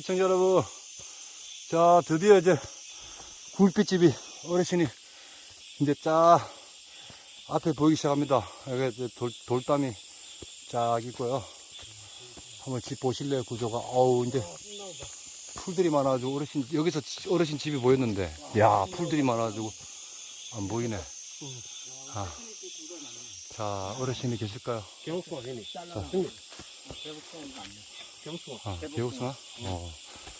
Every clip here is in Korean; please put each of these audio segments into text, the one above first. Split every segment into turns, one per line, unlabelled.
시청자 여러분, 자, 드디어 이제 굴빛집이 어르신이 이제 쫙 앞에 보이기 시작합니다. 여기 이제 돌, 돌담이 쫙 있고요. 한번 집 보실래요, 구조가? 어우, 이제 풀들이 많아가지고 어르신, 여기서 지- 어르신 집이 보였는데, 야, 풀들이 많아가지고 안 보이네. 아. 자, 어르신이 계실까요?
되니. 경수가.
아, 개옥수나? 어.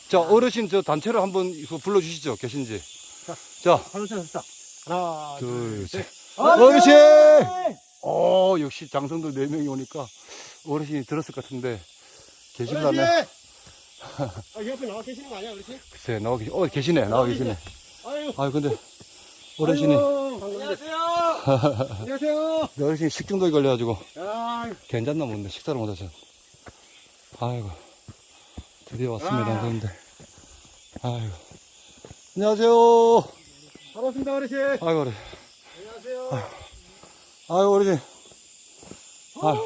자, 어르신 저 단체로 한번 이거 불러주시죠, 계신지. 자,
하나
둘, 셋.
아,
어르신!
네!
어, 역시 장성들 네명이 오니까 어르신이 들었을 것 같은데,
어르신!
계실라면,
아, 옆에 나와 계시는 거 아니야, 어르신?
글쎄, 나와 계시, 어, 계시네, 나와 계시네.
아유.
아 근데, 어르신이,
안녕하세요. 안녕하세요.
어르신이 식중독이 걸려가지고,
아,
괜찮나 모르는데, 식사를 못 하셨네. 아이고, 드디어 왔습니다,
아.
그런데. 아이고. 안녕하세요.
반갑습니다, 어르신.
아이고, 어르신.
안녕하세요.
아이고, 어르신. 아,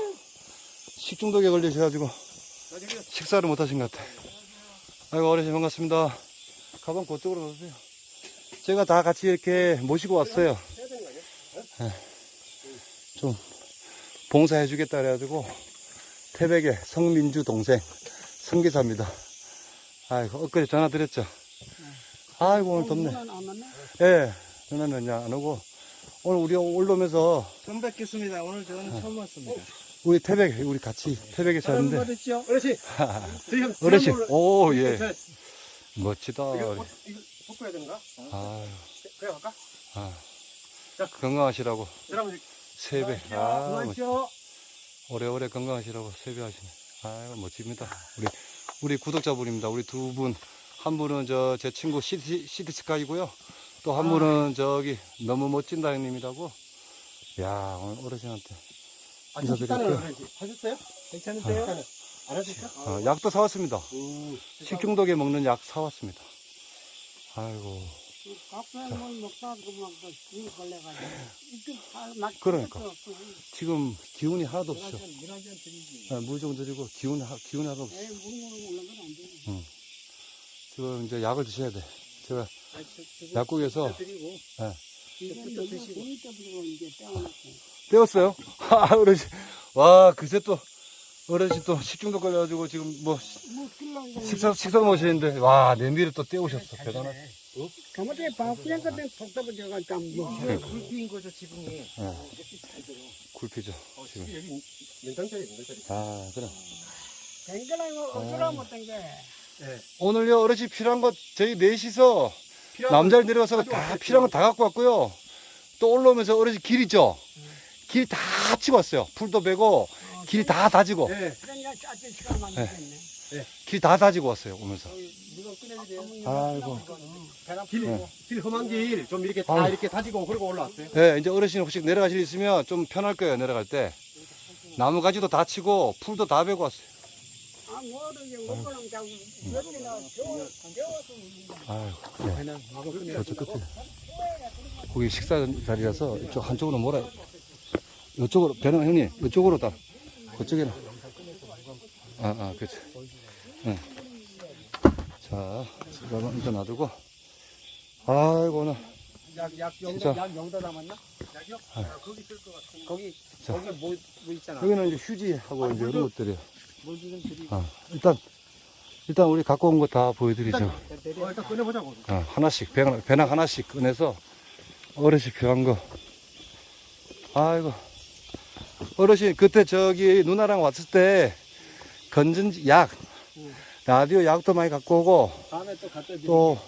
식중독에 걸리셔가지고 식사를 못 하신 것 같아. 아이고, 어르신 반갑습니다. 가방 그쪽으로 놓으세요. 제가 다 같이 이렇게 모시고 왔어요.
아니야?
좀 봉사해 주겠다 그래가지고 태백의 성민주 동생 성기사입니다. 아이고, 엊그제 전화 드렸죠. 아이고, 오늘 덥네. 예, 전화는 그냥 안 오고 오늘 우리 올라오면서
처음 뵙겠습니다. 오늘 저는 처음 왔습니다.
우리 태백, 우리 같이 태백에
사람
사는데.
어르신.
어르신,
지난번에-
오, 예.
저,
멋지다.
이거, 볶아야 되는가?
아유,
그래 갈까?
아.
자.
건강하시라고
여러분,
세배. 아, 멋-
안녕하세요.
오래오래 건강하시라고 세배하시네. 아유, 멋집니다. 우리, 우리 구독자분입니다. 우리 두 분. 한 분은 저 제 친구 시티, 시티스카이고요. 또 한 분은 저기 너무 멋진 다행님이라고. 야, 오늘 어르신한테. 인사드릴게요.
어르신 하셨어요? 괜찮으세요? 안 하셨죠?
어, 약도 사왔습니다.
음,
식중독에 먹는 약 사왔습니다. 아이고.
먹다 그 걸려가지고 이쪽 막
그러니까. 지금 기운이 하나도 없어.
드리지.
아, 물좀 드리고 기운, 하- 기운이 하나도 없어.
에이 무릎으로 올라가면 안 돼.
지금 이제 약을 드셔야 돼. 제가 약국에서
드리고.
이제 떼어놓고.
떼었어요? 아, 어르신. 와, 그새 또, 어르신 또 식중독 걸려가지고 지금 뭐
뭐.
식사, 식사 모시는데, 와, 냄비를 또 떼우셨어. 대단하네.
가마대 바꾸는 것들 복잡한 저가 좀 뭐.
이게 굴비인 거죠, 지붕이.
굴피죠.
어,
지금.
여기 몇 장짜리?
아, 그래.
댕겨라고 어쩌라 못된 게.
오늘요, 어르신 필요한 거 저희 넷이서 남자를
가지고
다. 필요한 거 다 갖고 왔고요. 또 올라오면서 어르신 길 있죠? 길 다 치고 왔어요. 풀도 베고, 길 다 다지고,
예.
그러니까 짜증 시간 많이 됐네.
길 다 다지고 왔어요, 오면서.
꺼내주세요?
아이고.
길,
네.
길 험한 길 좀 이렇게 다
아유.
이렇게 다지고 그러고 올라왔어요.
네, 이제 어르신 혹시 내려가실 일 있으면 좀 편할 거예요, 내려갈 때. 나무 가지도 다 치고, 풀도 다 베고 왔어요.
아 뭐를 이제 먹고는 자고 몇이나 겨워 겨워서
아이고, 네.
그냥.
저쪽 끝에. 거기 식사 자리라서 이쪽 한쪽으로 몰아. 이쪽으로, 배는 형님, 이쪽으로 다. 그쪽에는. 아, 아, 그렇지. 응. 자, 이거는 이제 놔두고. 아이고, 오늘.
약, 약 영도 남았나? 약이요? 아, 거기 있을 것 같은데. 거기,
자.
거기 뭐, 뭐 있잖아.
여기는 이제 휴지하고 이제 이런 것들이에요.
물좀 드리고.
아, 일단, 일단 우리 갖고 온 거 다 보여드리죠.
어, 일단 꺼내보자고.
아, 하나씩, 배낭, 배낭 하나씩 꺼내서 어르신 필요한 거. 아이고. 어르신, 그때 저기 누나랑 왔을 때 건전지 약, 라디오 약도 많이 갖고 오고
다음에 또 갖다.
또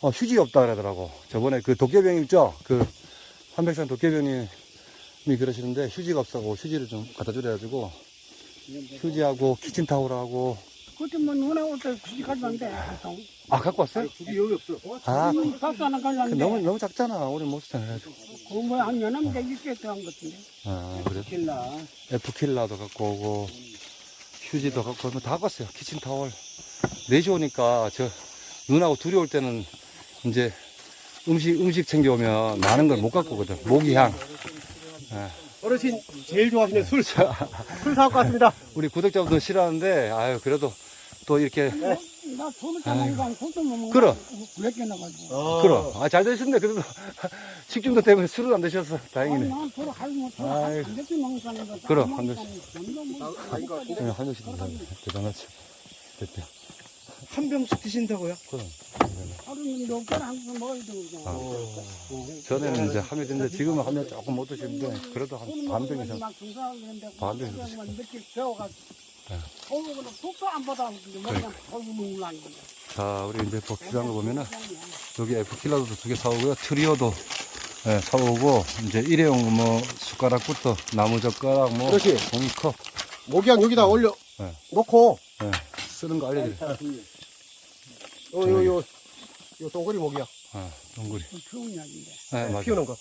어, 휴지 없다 그러더라고. 저번에 그 도깨병 있죠? 그 한백산 도깨병님이 그러시는데 휴지가 없어고 휴지를 좀 갖다 주래가지고 휴지하고 키친타올하고
그때 뭐 누나 올때 굳이 가져왔는데 보통.
아, 갖고 왔어요?
여기 여기 없어.
아,
박스 하나
그
가져왔는데
너무, 너무 작잖아. 우리 못 쓰잖아.
그뭐한 연암 되기 때한 것 같은데.
아, 그래.
킬라.
에프킬라도 갖고 오고, 휴지도 갖고 오고, 다 갖고 왔어요. 키친 타월. 넷이 오니까, 저, 눈하고 둘이 올 때는, 이제, 음식, 음식 챙겨오면 많은 걸 못 갖고 오거든. 모기향.
어르신 제일 좋아하시는 술. 술 사갖고 왔습니다.
우리 구독자분들 싫어하는데, 아유, 그래도 또 이렇게
나 처음에 먹으니까 술도 못 먹고.
그럼.
몇 개나 가지고.
어.
그럼. 아, 잘 되셨네. 그래도 식중독 때문에 술을 안 드셔서 다행이네.
난 할못
아이고.
한 대씩
그럼,
한뭐
네, 한 명씩 드셨네. 대단하죠. 됐대.
한 병씩 드신다고요?
그럼.
하루는 몇 개를 항상 먹어야 되거든.
아. 전에는 이제 하면 되는데 지금은 하면 조금 못 드시는데 그래도 한 반 병 이상. 막반병
그냥
이상.
며칠 배워가지고
네.
서울은 속도 안 받아가지고 먹으면 서울 먹으려는 거야.
자, 우리 이제 복귀한 거 보면은 여기 F킬러도 두 개 사오고요. 트리오도 예, 사오고 이제 일회용 뭐 숟가락부터 나무 젓가락 뭐
그렇지.
종이컵
목양 여기다 올려
네.
놓고
예, 쓰는 거 알려드려요.
요요요 요 동그리 목이야
아, 동굴이.
그 좋은 이야기인데.
예, 맞아요.
피우는
거나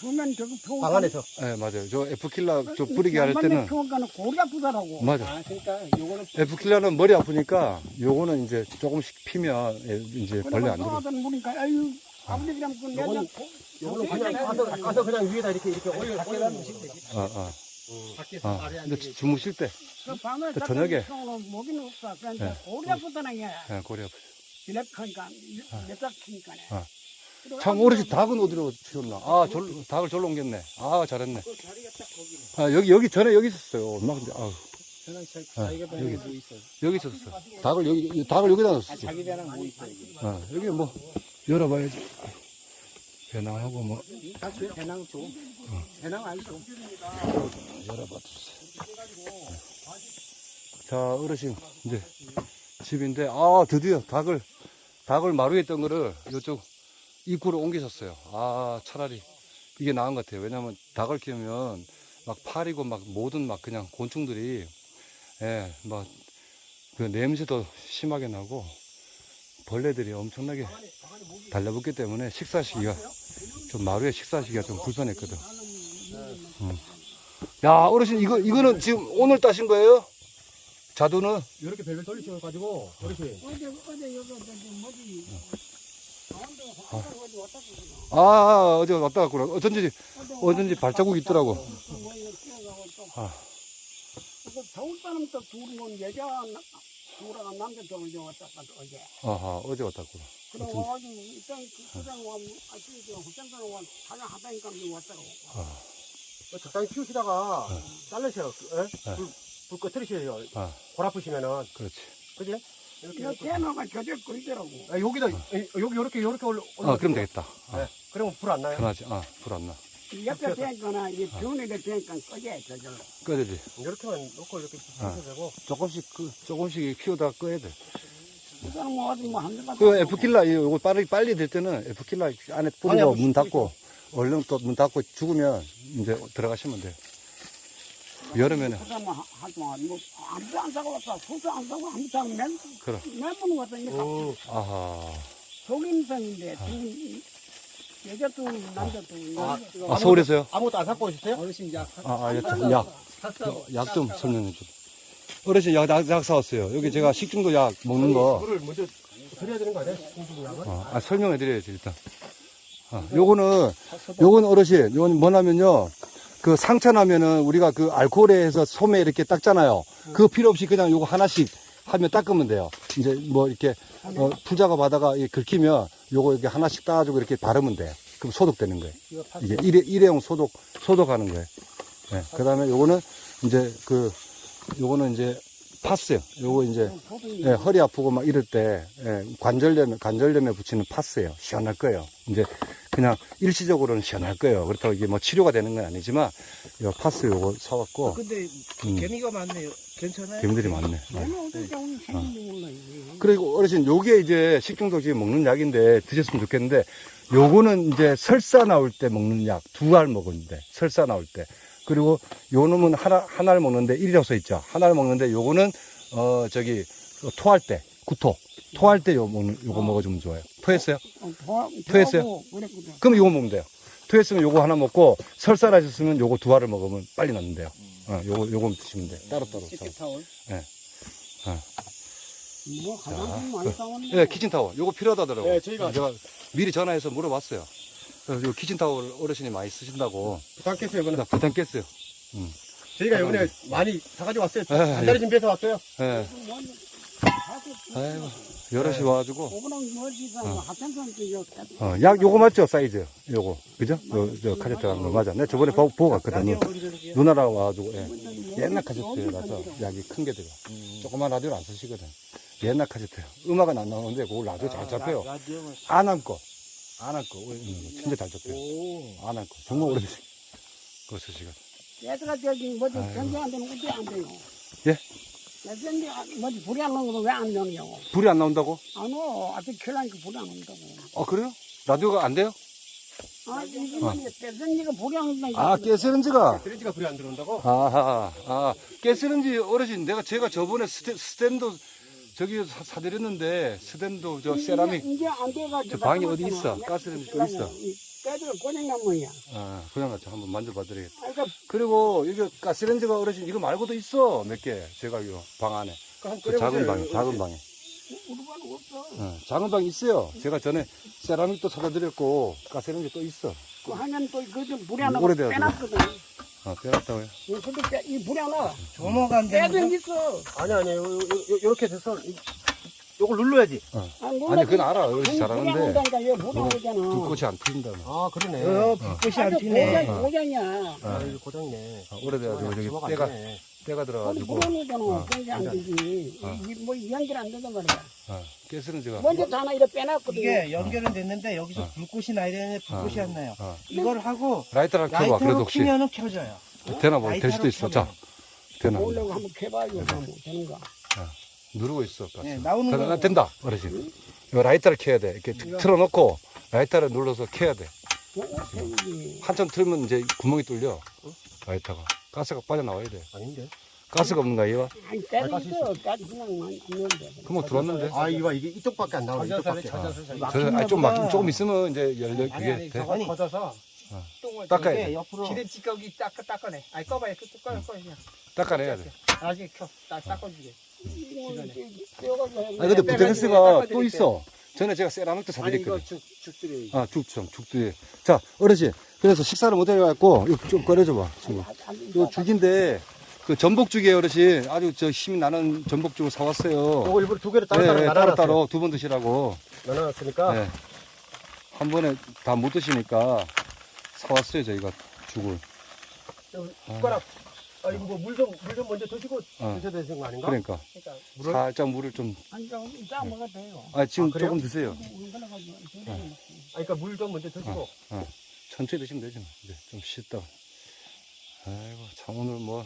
처음엔 저거 평원
방 안에서
예, 맞아요. 저 F킬러 저 뿌리기 할 때는
평원가는 고리 아프더라고.
맞아.
아 그러니까 요거는
F킬러는 머리 아프니까 요거는 이제 조금씩 피면 예, 이제 벌레 안 들어.
하던 아유 그 내가
요거는 그냥 가서 가서 그냥 위에다 이렇게 이렇게 올려 올려 놓으시면 되지
아, 아.
밖에서
아,
말이 안
근데
되지
주무실 때,
그 밤에
그 저녁에.
먹이는 없어. 그냥
네.
고리 아프다는 게
예, 고리 아프죠.
이렇게니까 몇달 키니까.
아. 참, 어르신 닭은 어디로 치웠나? 아, 졸, 닭을 절로 옮겼네. 아, 잘했네. 아, 여기, 여기 전에 여기 있었어요. 엄마 근데, 아우,
저는 자,
아,
자기가
여기.
뭐 있어요?
여기 있었어. 닭을 여기, 닭을 여기다 놨었어.
자기 배는 뭐 있어요?
아, 여기 뭐, 열어봐야지. 배낭하고 뭐,
배낭 줘. 배낭 알죠?
열어봐 주세요. 자, 어르신, 이제 집인데, 아, 드디어 닭을, 닭을 마루에 있던 거를 이쪽 입구로 옮기셨어요. 아, 차라리 이게 나은 것 같아요. 왜냐면 닭을 키우면 막 파리고 막 모든 막 그냥 곤충들이, 예, 막 그 냄새도 심하게 나고 벌레들이 엄청나게 달라붙기 때문에 식사시기가 좀 마루에 식사시기가 좀 불편했거든. 음. 야, 어르신, 이거, 이거는 지금 오늘 따신 거예요? 자두는?
이렇게 벨벨 돌리셔가지고 이렇게
어제 어제 여기 뭐지.
아, 아, 어제 왔다 갔구나. 어쩐지, 어쩐지 발자국이 있더라고.
뭐 이거 뛰어가고 또.
아.
그 서울 사람 또 둘은 건 여자 둘하고 남자 둘이 왔다 갔다 어제.
아하, 어제 왔다 갔구나.
그래 와가지고 일단 그 부장 와 아침에 저 후장관 와 사장 하다니까 좀 왔다고.
뭐 적당히 키우시다가 예? 불, 불 꺼트리셔요
아,
골 아프시면은
그렇지.
그지? 이렇게
이거
해서.
대나가 저절 끓이더라고.
아, 여기다 이- 여기 이렇게 이렇게 올려
아, 그럼 되겠다. 아,
네. 그러면 불 안 나요
편하지. 아, 불 안 나.
옆에 대니까 이 병원에 대니까 꺼져 저절로.
꺼야지.
이렇게만 놓고 이렇게
아.
하셔도 되고
조금씩, 그, 조금씩 키우다가 꺼야 돼.
그 뭐한 대가.
그 F킬라, 이거 빨리, 빨리 될 때는 F킬라 안에 뿌리고 문 닫고, 얼른 또 문 닫고 죽으면 이제 들어가시면 돼요. 여름에는,
부장 하지 마. 뭐 아무도 안 사고 왔다. 소주 안 사고 아무도 안 맨.
그럼.
맨분 왔다. 이게
오.
아하.
속임성인데 두 여자 두 남자 두.
아,
아, 서울에서요?
아무것도 안 갖고 오셨어요?
어르신 약
아, 아, 약, 약. 약좀 설명해 줘. 어르신 약, 약, 약 사왔어요. 여기 제가 식중독 약 먹는 거.
그거를 먼저 드려야 되는 거 아니야? 공주도 약은?
어, 아, 설명해 드려야지, 일단. 아, 요거는, 요건 어르신, 요건 뭐냐면요. 그 상처 나면은 우리가 그 알코올에 해서 소매 이렇게 닦잖아요. 그거 필요 없이 그냥 요거 하나씩 하면 닦으면 돼요. 이제 뭐 이렇게, 어, 풀작업 하다가 긁히면 요거 이렇게 하나씩 따가지고 이렇게 바르면 돼요. 그럼 소독되는 거예요. 이게 일회, 일회용 소독, 소독하는 거예요. 예. 그 다음에 요거는 이제 그, 요거는 이제 파스요. 요거 이제 예, 허리 아프고 막 이럴 때 예, 관절염 관절염에 붙이는 파스예요. 시원할 거예요. 이제 그냥 일시적으로는 시원할 거예요. 그렇다고 이게 뭐 치료가 되는 건 아니지만 요 파스 요거 사왔고
근데
음.
개미가 많네요. 괜찮아요?
개미들이 많네. 네.
생긴 몰라 이게.
그리고 어르신 요게 이제 식중독 지금 먹는 약인데 드셨으면 좋겠는데 요거는 이제 설사 나올 때 먹는 약 두 알 먹는데 설사 나올 때 그리고 요 놈은 하나 하나를 먹는데 일이라서 있죠 하나를 먹는데 요거는 어 저기 토할 때 구토 토할 때 요 먹는 요거 먹어주면 좋아요 토했어요?
어, 도와-
토했어요?
그랬거든.
그럼 요거 먹으면 돼요 토했으면 요거 하나 먹고 설사 나셨으면 요거 두 알을 먹으면 빨리 낫는데요 어 요거 요거 드시면 돼요 따로따로 싸워.
타올.
뭐 가장 많이 싸웠네.
예, 키친타워. 요거 필요하다더라고요.
네, 저희가-
제가 미리 전화해서 물어봤어요. 그래서 요 키친타워를 어르신이 많이 쓰신다고.
부탁했어요
나 부담 깼어요.
저희가 이번에 많이 사가지고 왔어요
네,
한 달에 준비해서 왔어요
예.
뭐,
아이고, 여럿이 와가지고.
하천선 그
어, 약 요거 맞죠? 사이즈. 요거. 그죠? 요, 저 카세트 한거 맞아. 내가 저번에 보고, 보고 갔거든. 누나라고 와가지고, 예. 옛날 카세트라서 약이 큰 게 들어. 조그만 라디오를 안 쓰시거든. 옛날 카세트요. 음악은 안 나오는데 그걸 라디오 잘 잡혀요.
라디오만.
안 안고. 안 안고. 음, 진짜 잘 잡혀요.
오.
안 안고. 정말 오래되시 그거 쓰시거든.
얘들아 저기 뭐지. 전쟁 안 되는 어디 안 돼요?
예?
전쟁 뭐지 불이 안 나오는 거왜안 나오냐고?
불이 안 나온다고?
안 와. 아직 켜라니까 불이 안 나온다고.
어, 그래요? 라디오가 안 돼요?
아 이게 뭐지 전쟁이가 불이 안 나온다니까.
아, 가스렌지가.
드레지가 불이 안 들어온다고?
아하, 아, 가스렌지 어르신, 내가 제가 저번에 스탠, 스탠드 저기 사, 사드렸는데, 스탠드 저 세라믹,
이제 안 돼가지고.
저 방이 어디 있어? 가스레인지 또 있어.
깨들 고생한 뭐야.
아, 그냥 같이 한번 만져봐 드리겠다.
아, 그러니까
그리고 이게 가스렌지가 어르신, 이거 말고도 있어, 몇 개. 제가 이거 방 안에. 그 작은 방에, 작은 방에.
우리 반은 없어.
어, 작은 방이 있어요. 제가 전에 세라믹도 사다 드렸고, 가스렌지 또 있어.
그 하면 또 그저 불이 안 나고
오래돼가지고.
빼놨거든.
어, 빼놨다고요?
이 근데 빼- 이 불이 안 나.
조모가
빼든
거.
있어.
아니, 아니, 요, 요, 요, 요렇게 돼서, 이- 요걸 눌러야지.
아니, 그건 알아. 어르신 잘하는데. 불꽃이 안 튀긴다며.
아, 그러네.
어, 불꽃이 안 튀네.
고장, 고장이야.
아, 이거 고장이네.
어, 오래돼가지고
안
때가. 때가 들어가지고.
불이 안.
어.
그게 안 되지. 이- 뭐 연결 안 된단 말이야.
어, 가스렌지가.
먼저 다 하나 이렇게 빼놨거든.
이게 연결은 됐는데 여기서 불꽃이 나야 되는데 불꽃이
어.
안 나요.
어.
이걸 하고
라이터랑 켜봐. 그래도
라이터로
혹시.
키면은 켜져요.
되나 뭐, 될 수도 있어. 자, 되나.
보려고 한번 해봐요. 그럼 되는가.
누르고 있어. 가스.
네, 나오는
다-
거.
다- 된다. 어르신. 이거 라이터를 켜야 돼. 이렇게 틀어놓고 라이터를 눌러서 켜야 돼. 한참 틀면 이제 구멍이 뚫려. 라이터가. 가스가 빠져나와야 돼.
아닌데?
가스가 없는가, 얘가?
아니 때도 있어. 까지 그냥 안 넣는데.
구멍 들어왔는데.
아, 이거, 이게 이쪽밖에 안 나오네. 이쪽밖에.
저, 아니, 좀 막, 조금 있으면 이제 열려, 그게 돼.
아니,
걷어서
어.
똥을
닦아야 돼.
옆으로
기름지 거기 닦아 닦아내. 아니 꺼봐요. 그 꺼요 꺼요 그냥.
닦아내야 돼.
나중에 켜. 딱 닦아주게.
아니, 근데 부테크스가 또 있어. 전에 제가 세라믹도 사드렸거든.
죽, 죽들이.
아, 죽청, 죽두에. 자, 어르신. 그래서 식사를 못 해갖고, 이거 좀 꺼내줘봐, 지금. 요 죽인데, 그 전복죽이에요, 어르신. 아주 저 힘이 나는 전복죽을 사왔어요.
요거 일부러 두 개를
네,
따로따로
네,
나눠놨어요.
따로 따로 두 번 드시라고.
나눠놨으니까.
네. 한 번에 다 못 드시니까 사왔어요, 저희가 죽을.
숟가락. 아, 이거 뭐물 좀, 물 좀 먼저 드시고
어.
드셔야 되는 거 아닌가?
그러니까.
그러니까
물을?
살짝 물을 좀,
아니 좀 이따 먹어도 돼요.
아, 지금
아, 그래요?
조금 드세요.
운전해가지고
아, 그러니까 물 좀 먼저 드시고.
천천히 드시면 되죠. 이제 좀 쉬었다가. 아이고, 참 오늘 뭐,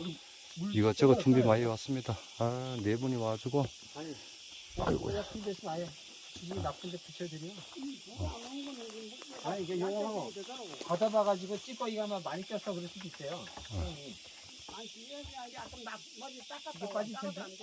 이것저것 준비 많이 왔습니다. 아, 네 분이 와가지고.
뭐야 근데서 아예 기분이 나쁜데 붙여드려. 아니 이게 요거 걷어봐가지고 찌꺼기가 많이 껴서 그럴 수도 있어요.
아니, 이게 아니라 좀 나- 머리 닦았다.
이거 빠질 텐데.